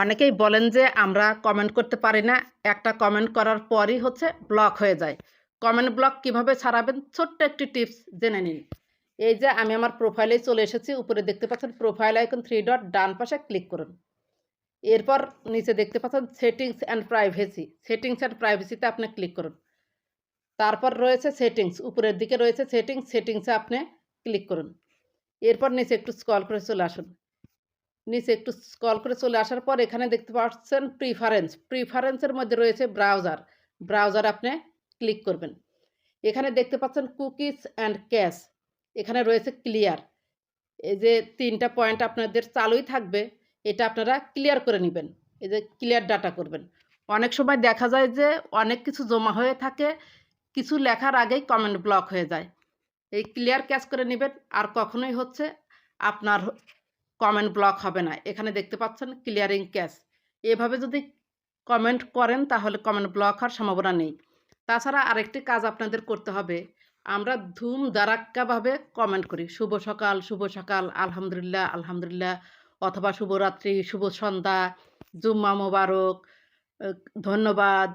অনেকেই বলেন যে আমরা কমেন্ট করতে পারি না। একটা কমেন্ট করার পরই হচ্ছে ব্লক হয়ে যায়। কমেন্ট ব্লক কীভাবে ছাড়াবেন? ছোট্ট একটি টিপস জেনে নিন। এই যে আমি আমার প্রোফাইলে চলে এসেছি, উপরে দেখতে পাচ্ছেন প্রোফাইল আইকন থ্রি ডট ডান পাশে ক্লিক করুন। এরপর নিচে দেখতে পাচ্ছেন settings and privacy settings and প্রাইভেসিতে আপনি ক্লিক করুন। তারপর রয়েছে সেটিংস উপরের দিকে রয়েছে সেটিংস সেটিংসে আপনি ক্লিক করুন। এরপর নিচে একটু স্ক্রল করে চলে আসুন। নিচে একটু স্ক্রল করে চলে আসার পর এখানে দেখতে পাচ্ছেন প্রিফারেন্স প্রিফারেন্সের মধ্যে রয়েছে ব্রাউজার ব্রাউজার আপনি ক্লিক করবেন। এখানে দেখতে পাচ্ছেন কুকিজ অ্যান্ড ক্যাশ এখানে রয়েছে ক্লিয়ার এই যে তিনটা পয়েন্ট আপনাদের চালুই থাকবে, এটা আপনারা ক্লিয়ার করে নেবেন। এই যে ক্লিয়ার ডাটা করবেন। অনেক সময় দেখা যায় যে অনেক কিছু জমা হয়ে থাকে, কিছু লেখার আগেই কমেন্ট ব্লক হয়ে যায়। এই ক্লিয়ার ক্যাশ করে নেবেন। আর কখনোই হচ্ছে আপনার কমেন্ট ব্লক হবে না। এখানে দেখতে পাচ্ছেন ক্লিয়ারিং ক্যাশ এভাবে যদি কমেন্ট করেন তাহলে কমেন্ট ব্লক হওয়ার সম্ভাবনা নেই। তাছাড়া আরেকটি কাজ আপনাদের করতে হবে। আমরা ধুম দারাক্কাভাবে কমেন্ট করি। শুভ সকাল শুভ সকাল, আলহামদুলিল্লাহ আলহামদুলিল্লাহ, অথবা শুভরাত্রি, শুভ সন্ধ্যা, জুম্মা মোবারক ধন্যবাদ।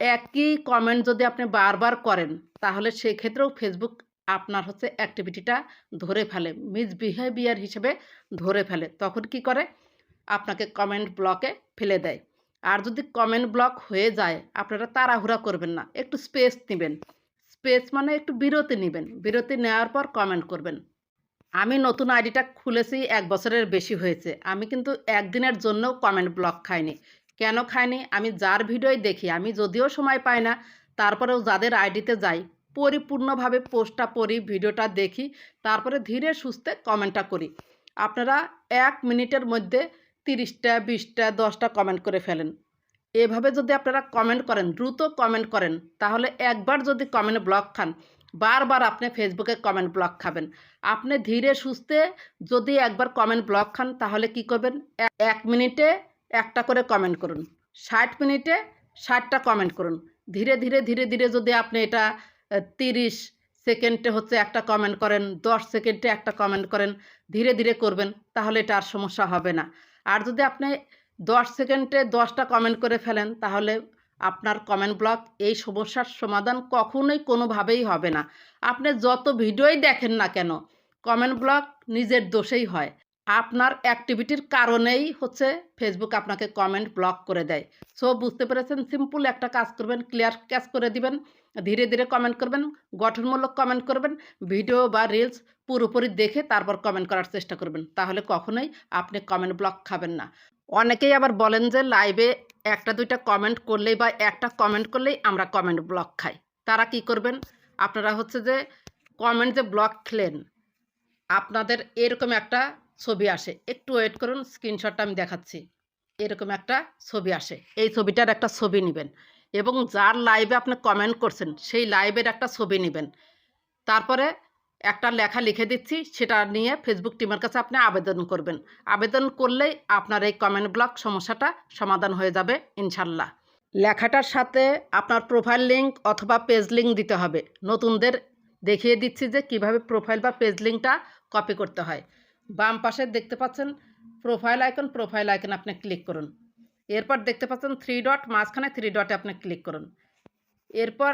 একই কমেন্ট যদি আপনি বারবার করেন, তাহলে সেক্ষেত্রেও ফেসবুক আপনার হচ্ছে অ্যাক্টিভিটিটা ধরে ফেলে। মিসবিহেভিয়ার হিসেবে ধরে ফেলে। তখন কি করে? আপনাকে কমেন্ট ব্লকে ফেলে দেয়। আর যদি কমেন্ট ব্লক হয়ে যায়, আপনারা তাড়াহুড়া করবেন না। একটু স্পেস নেবেন। স্পেস মানে একটু বিরতি নেবেন। বিরতি নেওয়ার পর কমেন্ট করবেন। আমি নতুন আইডিটা খুলেছি, এক বছরের বেশি হয়েছে। আমি কিন্তু একদিনের জন্যও কমেন্ট ব্লক খাইনি। কেন খাইনি? আমি যার ভিডিওই দেখি। আমি যদিও সময় পাই না, তারপরেও যাদের আইডিতে যাই পরিপূর্ণভাবে পোস্টটা পড়ি ভিডিওটা দেখি, তারপরে ধীরে সুস্থে কমেন্টটা করি। আপনারা এক মিনিটের মধ্যে তিরিশটা, বিশটা, দশটা কমেন্ট করে ফেলেন। এভাবে যদি আপনারা কমেন্ট করেন, দ্রুত কমেন্ট করেন, তাহলে একবার যদি কমেন্ট ব্লক খান, বারবার আপনি ফেসবুকে কমেন্ট ব্লক খাবেন। আপনি ধীরে সুস্থে যদি একবার কমেন্ট ব্লক খান, তাহলে কি করবেন? এক মিনিটে একটা করে কমেন্ট করুন, ষাট মিনিটে ষাটটা কমেন্ট করুন। ধীরে ধীরে ধীরে ধীরে যদি আপনি এটা তিরিশ সেকেন্ডে হচ্ছে একটা কমেন্ট করেন, দশ সেকেন্ডে একটা কমেন্ট করেন, ধীরে ধীরে করবেন, তাহলে এটা আর সমস্যা হবে না। আর যদি আপনি দশ সেকেন্ডে দশটা কমেন্ট করে ফেলেন, তাহলে আপনার কমেন্ট ব্লক এই সমস্যার সমাধান কখনোই কোনোভাবেই হবে না। আপনি যত ভিডিওই দেখেন না কেন কমেন্ট ব্লক নিজের দোষেই হয়। আপনার অ্যাক্টিভিটির কারণেই হচ্ছে ফেসবুক আপনাকে কমেন্ট ব্লক করে দেয়। সো বুঝতে পেরেছেন? সিম্পল একটা কাজ করবেন ক্লিয়ার ক্যাচ করে দিবেন, ধীরে ধীরে কমেন্ট করবেন, গঠনমূলক কমেন্ট করবেন ভিডিও বা রিলস পুরোপুরি দেখে তারপর কমেন্ট করার চেষ্টা করবেন। তাহলে কখনোই আপনি কমেন্ট ব্লক খাবেন না। অনেকেই আবার বলেন যে লাইভে একটা দুইটা কমেন্ট করলেই বা একটা কমেন্ট করলেই আমরা কমেন্ট ব্লক খাই। তারা কি করবেন? আপনারা হচ্ছে যে কমেন্ট যে ব্লক খেলেন, আপনাদের এরকম একটা ছবি আসে। একটু ওয়েট করুন স্ক্রিনশটটা আমি দেখাচ্ছি। এরকম একটা ছবি আসে। এই ছবিটার একটা ছবি নেবেন এবং যার লাইভে আপনি কমেন্ট করছেন, সেই লাইভের একটা ছবি নেবেন। তারপরে একটা লেখা লিখে দিচ্ছি, সেটা নিয়ে ফেসবুক টিমের কাছে আপনি আবেদন করবেন। আবেদন করলেই আপনার এই কমেন্ট ব্লক সমস্যাটা সমাধান হয়ে যাবে, ইনশাল্লাহ। লেখাটার সাথে আপনার প্রোফাইল লিঙ্ক অথবা পেজ লিঙ্ক দিতে হবে। নতুনদের দেখিয়ে দিচ্ছি যে কীভাবে প্রোফাইল বা পেজ লিঙ্কটা কপি করতে হয়। বাম পাশে দেখতে পাচ্ছেন প্রোফাইল আইকন প্রোফাইল আইকন আপনি ক্লিক করুন। এরপর দেখতে পাচ্ছেন থ্রি ডট মাঝখানে থ্রি ডটে আপনি ক্লিক করুন। এরপর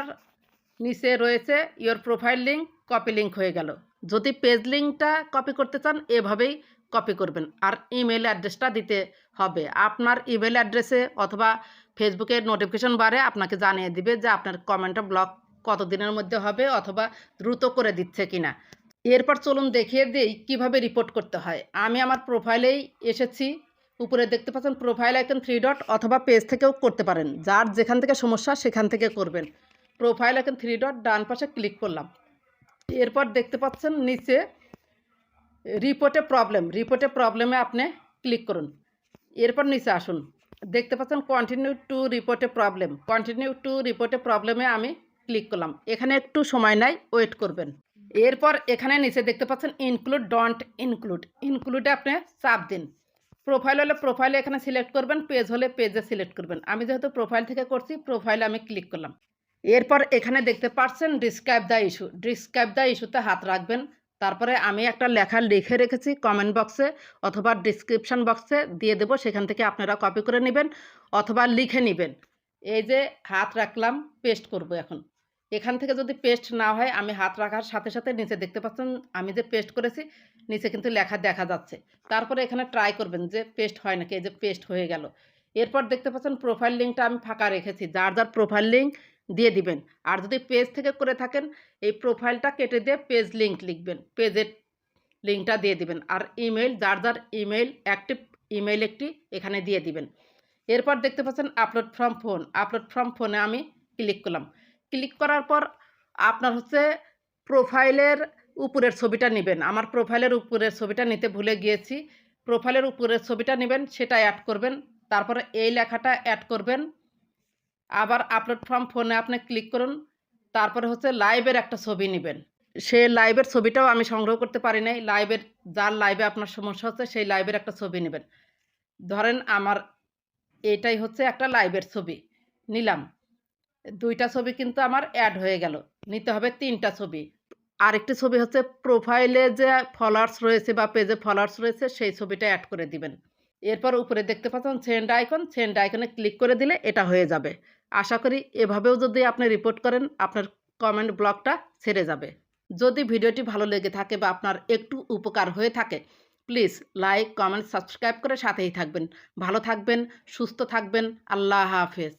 নিচে রয়েছে your profile link copy link হয়ে গেল। যদি পেজ লিঙ্কটা কপি করতে চান, এভাবেই কপি করবেন। আর ইমেল অ্যাড্রেসটা দিতে হবে। আপনার ইমেল অ্যাড্রেসে অথবা ফেসবুকের নোটিফিকেশন বারে আপনাকে জানিয়ে দিবে যে আপনার কমেন্টটা ব্লক কতদিনের মধ্যে হবে অথবা দ্রুত করে দিচ্ছে কিনা। এরপর চলুন দেখিয়ে দিই কীভাবে রিপোর্ট করতে হয়। আমি আমার প্রোফাইলেই এসেছি। উপরে দেখতে পাচ্ছেন প্রোফাইল আইকন থ্রি ডট অথবা পেজ থেকেও করতে পারেন। যার যেখান থেকে সমস্যা সেখান থেকে করবেন। প্রোফাইল আইকন থ্রি ডট ডান পাশে ক্লিক করলাম। এরপর দেখতে পাচ্ছেন নিচে রিপোর্টে প্রবলেম রিপোর্টে প্রবলেমে আপনি ক্লিক করুন। এরপর নিচে আসুন। দেখতে পাচ্ছেন কন্টিনিউ টু রিপোর্টে প্রবলেম কন্টিনিউ টু রিপোর্টে প্রবলেমে আমি ক্লিক করলাম। এখানে একটু সময় নাই ওয়েট করবেন। এরপর এখানে নিচে দেখতে পাচ্ছেন ইনক্লুড ডন্ট ইনক্লুড ইনক্লুডে আপনি চাপ দিন। প্রোফাইল হলে প্রোফাইলে এখানে সিলেক্ট করবেন পেজ হলে পেজে সিলেক্ট করবেন। আমি যেহেতু প্রোফাইল থেকে করছি প্রোফাইলে আমি ক্লিক করলাম। এরপর এখানে দেখতে পাচ্ছেন describe the issue describe the ইস্যুতে হাত রাখবেন। তারপরে আমি একটা লেখা লিখে রেখেছি কমেন্ট বক্সে অথবা ডিসক্রিপশন বক্সে দিয়ে দেবো, সেখান থেকে আপনারা কপি করে নেবেন অথবা লিখে নেবেন। এই যে হাত রাখলাম পেস্ট করব এখন। এখান থেকে যদি পেস্ট না হয়, আমি হাত রাখার সাথে সাথে নিচে দেখতে পাচ্ছেন, আমি যে পেস্ট করেছি, নিচে কিন্তু লেখা দেখা যাচ্ছে। তারপরে এখানে ট্রাই করবেন যে পেস্ট হয় নাকি, এই যে পেস্ট হয়ে গেল। এরপর দেখতে পাচ্ছেন প্রোফাইল লিঙ্কটা আমি ফাঁকা রেখেছি। যার যার প্রোফাইল লিঙ্ক দিয়ে দিবেন। আর যদি পেজ থেকে করে থাকেন, এই প্রোফাইলটা কেটে দিয়ে পেজ লিঙ্ক লিখবেন। পেজের লিঙ্কটা দিয়ে দিবেন। আর ইমেল যার যার ইমেল অ্যাক্টিভ ইমেল একটি এখানে দিয়ে দিবেন। এরপর দেখতে পাচ্ছেন upload from phone upload from ফোনে আমি ক্লিক করলাম। ক্লিক করার পর আপনার হচ্ছে প্রোফাইলের উপরের ছবিটা নেবেন। আমার প্রোফাইলের উপরের ছবিটা নিতে ভুলে গিয়েছি। প্রোফাইলের উপরের ছবিটা নেবেন, সেটা অ্যাড করবেন, তারপরে এই লেখাটা অ্যাড করবেন। আবার আপলোড ফ্রম ফোনে আপনি ক্লিক করুন, তারপরে হচ্ছে লাইভের একটা ছবি নেবেন। সে লাইভের ছবিটাও আমি সংগ্রহ করতে পারি নাই লাইভের যার লাইভে আপনার সমস্যা হচ্ছে, সেই লাইভের একটা ছবি নেবেন। ধরেন আমার এটাই হচ্ছে একটা লাইভের ছবি, নিলাম। দুইটা ছবি কিন্তু আমার অ্যাড হয়ে গেল। নিতে হবে তিনটা ছবি। আরেকটি ছবি হচ্ছে প্রোফাইলে যে ফলোয়ার্স রয়েছে বা পেজে ফলোয়ার্স রয়েছে, সেই ছবিটা অ্যাড করে দিবেন। এরপর উপরে দেখতে পাচ্ছেন সেন্ড আইকন সেন্ড আইকনে ক্লিক করে দিলে এটা হয়ে যাবে। আশা করি এভাবেও যদি আপনি রিপোর্ট করেন, আপনার কমেন্ট ব্লকটা ছেড়ে যাবে। যদি ভিডিওটি ভালো লেগে থাকে বা আপনার একটু উপকার হয়ে থাকে প্লিজ লাইক কমেন্ট সাবস্ক্রাইব করে সাথেই থাকবেন। ভালো থাকবেন, সুস্থ থাকবেন, আল্লাহ হাফেজ।